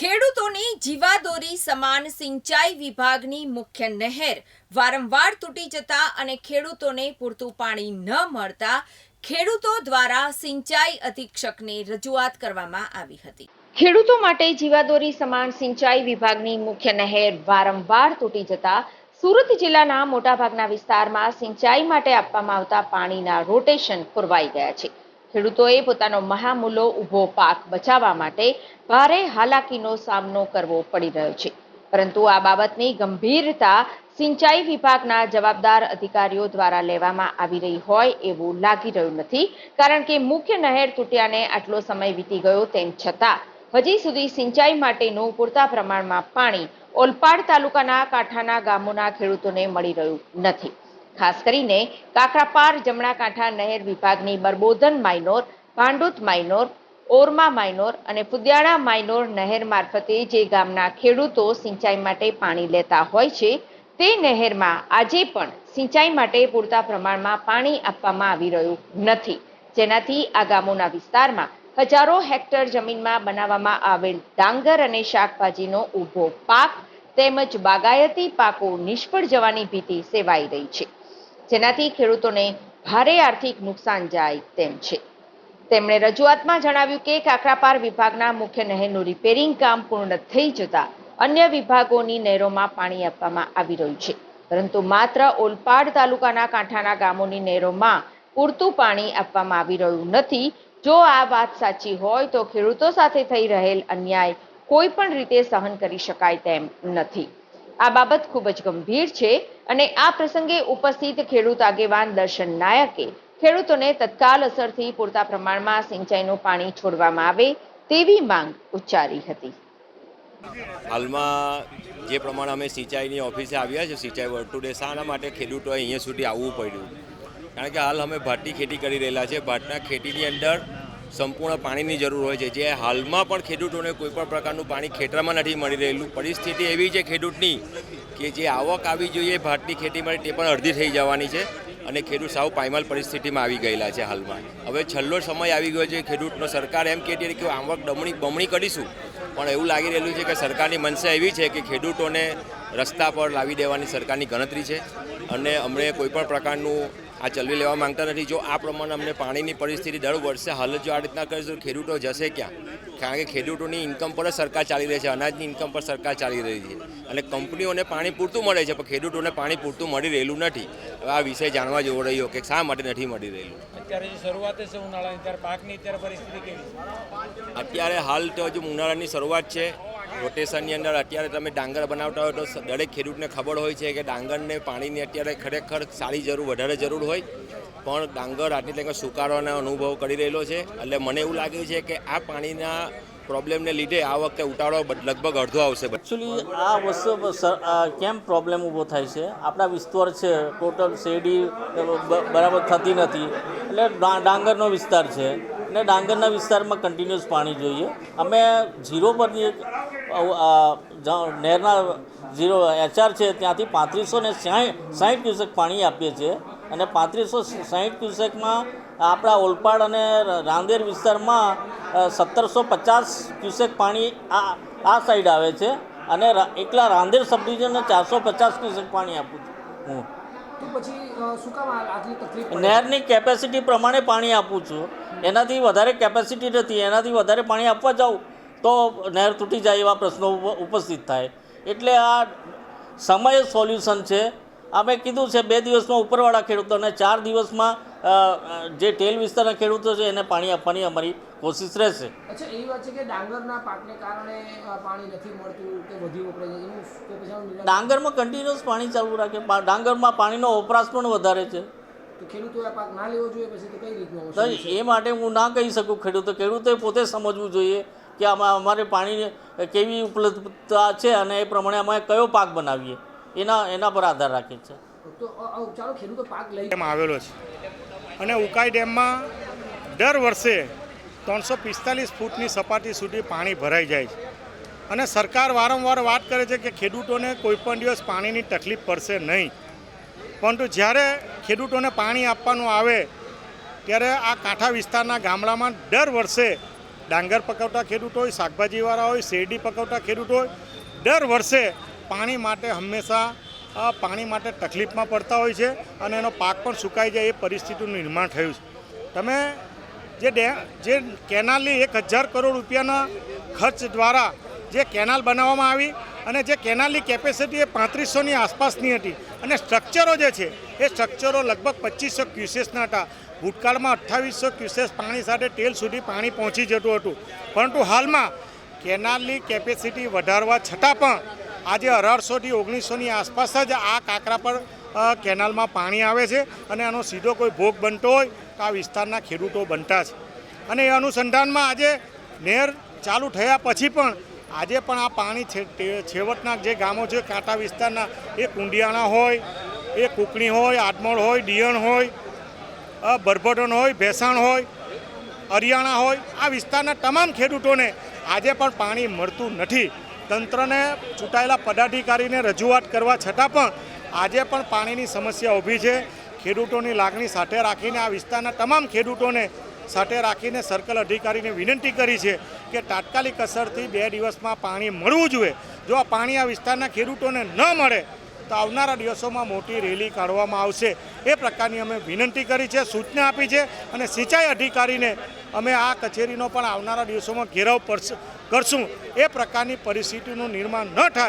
ખેડૂતોની જીવાદોરી સમાન સિંચાઈ વિભાગની મુખ્ય નહેર. વારંવાર તૂટી જતા અને ખેડૂતોને પૂરતું પાણી ન મળતા ખેડૂતો દ્વારા સિંચાઈ અધિક્ષકને રજૂઆત કરવામાં આવી હતી. ખેડૂતો માટે જીવાદોરી સમાન સિંચાઈ વિભાગની મુખ્ય નહેર વારંવાર તૂટી જતા સુરત જિલ્લાના મોટાભાગના વિસ્તારમાં સિંચાઈ માટે આપવામાં આવતા પાણીના રોટેશન પુરવાઈ ગયા છે. ખેડૂતોએ પોતાનો મહામૂલો ઊભો પાક બચાવવા માટે ભારે હાલાકીનો સામનો કરવો પડી રહ્યો છે. પરંતુ આ બાબતની ગંભીરતા સિંચાઈ વિભાગના જવાબદાર અધિકારીઓ દ્વારા લેવામાં આવી રહી હોય એવું લાગી રહ્યું નથી, કારણ કે મુખ્ય નહેર તૂટ્યાને આટલો સમય વીતી ગયો તેમ છતાં, હજી સુધી સિંચાઈ માટેનું પૂરતા પ્રમાણમાં પાણી ઓલપાડ તાલુકાના કાંઠાના ગામોના ખેડૂતોને મળી રહ્યું નથી. ખાસ કરીને કાકરાપાર જમણા કાંઠા નહેર વિભાગની Barbodhan minor, Bhandut minor, Orma minor અને ફુદિયાળા માઇનોર નહેર મારફતે જે ગામના ખેડૂતો સિંચાઈ માટે પાણી લેતા હોય છે, તે નહેરમાં આજે પણ સિંચાઈ માટે પૂરતા પ્રમાણમાં પાણી આપવામાં આવી રહ્યું નથી. જેનાથી આ ગામોના વિસ્તારમાં હજારો હેક્ટર જમીનમાં બનાવવામાં આવેલ ડાંગર અને શાકભાજીનો ઊભો પાક તેમજ બાગાયતી પાકો નિષ્ફળ જવાની ભીતિ સેવાઈ રહી છે. જેનાથી ખેડૂતોને ભારે આર્થિક નુકસાન જાય તેમ છે. તેમણે રજૂઆતમાં જણાવ્યું કે કાકરાપાર વિભાગના મુખ્ય નહેરનું રિપેરિંગ કામ પૂર્ણ થઈ જતા અન્ય વિભાગોની નહેરોમાં પાણી આપવામાં આવી રહ્યું છે. પરંતુ માત્ર ઓલપાડ તાલુકાના કાંઠાના ગામોની નહેરોમાં પૂરતું પાણી આપવામાં આવી રહ્યું નથી. જો આ વાત સાચી હોય તો ખેડૂતો સાથે થઈ રહેલ અન્યાય કોઈ પણ રીતે સહન કરી શકાય તેમ નથી. આ બાબત ખૂબ જ ગંભીર છે અને આ પ્રસંગે ઉપસ્થિત ખેડૂત આગેવાન દર્શન નાયકે ખેડૂતોને તત્કાલ અસરથી પૂરતા પ્રમાણમાં સિંચાઈનું પાણી છોડવામાં આવે તેવી માંગ ઉચ્ચારી હતી. હાલમાં જે પ્રમાણે અમે સિંચાઈની ઓફિસે આવ્યા છે સિંચાઈ વર્તુળે શાના માટે ખેડૂતોએ અહીંયા સુધી આવવું પડ્યું. કારણ કે હાલ અમે ભાટની ખેતી કરી રહેલા છે ભાટના ખેતીની અંદર સંપૂર્ણ પાણીની જરૂર હોય છે. જે હાલમાં પણ ખેડૂતોને કોઈ પણ પ્રકારનું પાણી ખેતરમાં નથી મળી રહેલું. પરિસ્થિતિ એવી છે ખેડૂતની કે જે આવક આવી જોઈએ ભાતની ખેતી માટે તે પણ અડધી થઈ જવાની છે અને ખેડૂત સાવ પાયમાલ પરિસ્થિતિમાં આવી ગયેલા છે હાલમાં. હવે છેલ્લો સમય આવી ગયો છે ખેડૂતનો. સરકાર એમ કહેતી હતી કે આવક ડમણી બમણી કરીશું. પણ એવું લાગી રહેલું છે કે સરકારની મનસા એવી છે કે ખેડૂતોને રસ્તા પર લાવી દેવાની સરકારની ગણતરી છે. અને અમને કોઈપણ પ્રકારનું આ ચલવી લેવા માંગતા નથી. જો આ પ્રમાણે અમને પાણીની પરિસ્થિતિ દર વર્ષે હાલ જ જો આ રીતના કરીશું તો ખેડૂતો જશે ક્યાં? કારણ કે ખેડૂતોની ઇન્કમ પર જ સરકાર ચાલી રહી છે અનાજની ઇન્કમ પર સરકાર ચાલી રહી છે. અને કંપનીઓને પાણી પૂરતું મળે છે પણ ખેડૂતોને પાણી પૂરતું મળી રહેલું નથી. આ વિષય જાણવા જેવો રહ્યો કે શા માટે નથી મળી રહેલું? અત્યારે જે શરૂઆત છે ઉનાળાની ત્યારે પાકની અત્યારે પરિસ્થિતિ કેવી અત્યારે હાલ તો હજુ ઉનાળાની શરૂઆત છે. રોટેશનની અંદર અત્યારે તમે ડાંગર બનાવતા હોય તો દરેક ખેડૂતને ખબર હોય છે કે ડાંગરને પાણીની અત્યારે ખરેખર સારી જરૂર, વધારે જરૂર હોય. પણ ડાંગર આટલી એટલે સુકારોનો અનુભવ કરી રહેલો છે. એટલે મને એવું લાગે છે કે આ પાણીના પ્રોબ્લેમને લીધે આ વખતે ઉતાળો લગભગ અડધો આવશે. એકચ્યુઅલી આ વસ્તુ કેમ પ્રોબ્લેમ ઊભો થાય છે? આપણા વિસ્તાર છે ટોટલ શેરડી બરાબર થતી નથી. એટલે ડાંગરનો વિસ્તાર છે. અને ડાંગરના વિસ્તારમાં કન્ટિન્યુઅસ પાણી જોઈએ. અમે ઝીરો પરની એક નહેરના ઝીરો એચઆર છે, ત્યાંથી પાંત્રીસો ને સાઠ ક્યુસેક પાણી આપીએ છીએ. અને પાંત્રીસો સાઠ ક્યુસેકમાં આપણા ઓલપાડ અને રાંદેર વિસ્તારમાં સત્તરસો પચાસ ક્યુસેક પાણી આ આ સાઈડ આવે છે. અને એકલા રાંદેર સબડિવિઝનને ચારસો પચાસ ક્યુસેક પાણી આપું છું હું. પછી નહેરની કેપેસિટી પ્રમાણે પાણી આપું છું. એનાથી વધારે કેપેસિટી નથી, એનાથી વધારે પાણી આપવા જાઉં તો નહેર તૂટી જાય એવા પ્રશ્નો ઉપ- ઉપસ્થિત થાય. એટલે આ સમય સોલ્યુશન છે. અમે કીધું છે, બે દિવસમાં ઉપરવાળા ખેડૂતોને ચાર દિવસમાં જે ટેલ વિસ્તારના ખેડૂતો છે એને પાણી આપવાની અમારી કોશિશ રહેશે. અચ્છા એવી વાત છે કે ડાંગરના પાકને કારણે પાણી નથી મળતું કે વધુ વપરાય છે ડાંગરમાં કન્ટિન્યુઅસ પાણી ચાલુ રાખે. ડાંગરમાં પાણીનો વપરાશ પણ વધારે છે. તો ખેડૂતોએ આ પાક ના લેવો જોઈએ પછી તો કઈ રીતનું તો solution? એ માટે હું ના કહી શકું ખેડૂતો. ખેડૂતોએ પોતે સમજવું જોઈએ કે આમાં અમારે પાણી કેવી ઉપલબ્ધતા છે અને એ પ્રમાણે અમે કયો પાક બનાવીએ. એના એના પર આધાર રાખે છે. તો અ, અ, ચાલો ખેડૂતો પાક લઈ આવેલો છે. અને ઉકાઈ ડેમમાં દર વર્ષે ત્રણસો પિસ્તાલીસ ફૂટની સપાટી સુધી પાણી ભરાઈ જાય છે. અને સરકાર વારંવાર વાત કરે છે કે ખેડૂતોને કોઈપણ દિવસ પાણીની તકલીફ પડશે નહીં. પરંતુ જ્યારે ખેડૂતોને પાણી આપવાનું આવે, ત્યારે આ કાંઠા વિસ્તારના ગામડામાં દર વર્ષે ડાંગર પકવતા ખેડૂત હોય, શાકભાજીવાળા હોય, શેરડી પકવતા ખેડૂત હોય, દર વર્ષે પાણી માટે હંમેશા અ, પાણી માટે તકલીફમાં પડતા હોય છે અને એનો પાક પણ સુકાઈ જાય એ પરિસ્થિતિનું નિર્માણ થયું છે. તમે જે ડે જે કેનાલની એક હજાર કરોડ રૂપિયાના ખર્ચ દ્વારા જે કેનાલ બનાવવામાં આવી અને જે કેનાલની કેપેસિટી એ પાંત્રીસોની આસપાસની હતી અને સ્ટ્રક્ચરો જે છે એ સ્ટ્રક્ચરો લગભગ પચીસો ક્યુસેસના હતા. ભૂતકાળમાં અઠ્ઠાવીસો ક્યુસેસ પાણી સાથે તેલ સુધી પાણી પહોંચી જતું હતું. પરંતુ હાલમાં કેનાલની કેપેસિટી વધારવા છતાં પણ આજે અઢારસોથી ઓગણીસોની આસપાસ જ આ કાંકરા પર કેનાલમાં પાણી આવે છે અને આનો સીધો કોઈ ભોગ બનતો હોય તો આ વિસ્તારના ખેડૂતો બનતા છે. અને એ અનુસંધાનમાં આજે નહેર ચાલુ થયા પછી પણ આજે પણ આ પાણી છેવટના જે ગામો છે, કાંટા વિસ્તારના, એ કુંડિયાણા હોય, એ કુકણી હોય આદમોડ હોય દિયણ હોય બરભટન હોય, ભેસાણ હોય હરિયાણા હોય, આ વિસ્તારના તમામ ખેડૂતોને આજે પણ પાણી મળતું નથી. તંત્રને ચૂંટાયેલા પદાધિકારીને રજૂઆત કરવા છતાં પણ આજે પણ પાણીની સમસ્યા ઊભી છે. ખેડૂતોની લાગણી સાથે રાખીને આ વિસ્તારના તમામ ખેડૂતોને સાથે રાખીને સર્કલ અધિકારીને વિનંતી કરી છે કે તાત્કાલિક અસરથી બે દિવસમાં પાણી મળવું જોઈએ. જો આ પાણી આ વિસ્તારના ખેડૂતોને ન મળે, તો આવનારા દિવસોમાં મોટી રેલી કાઢવામાં આવશે. એ પ્રકારની અમે વિનંતી કરી છે, સૂચના આપી છે અને સિંચાઈ અધિકારીને અમે આ કચેરીનો પણ આવનારા દિવસોમાં ઘેરાવ પડશે કરશું. એ પ્રકારની પરિસ્થિતિનું નિર્માણ ન થાય.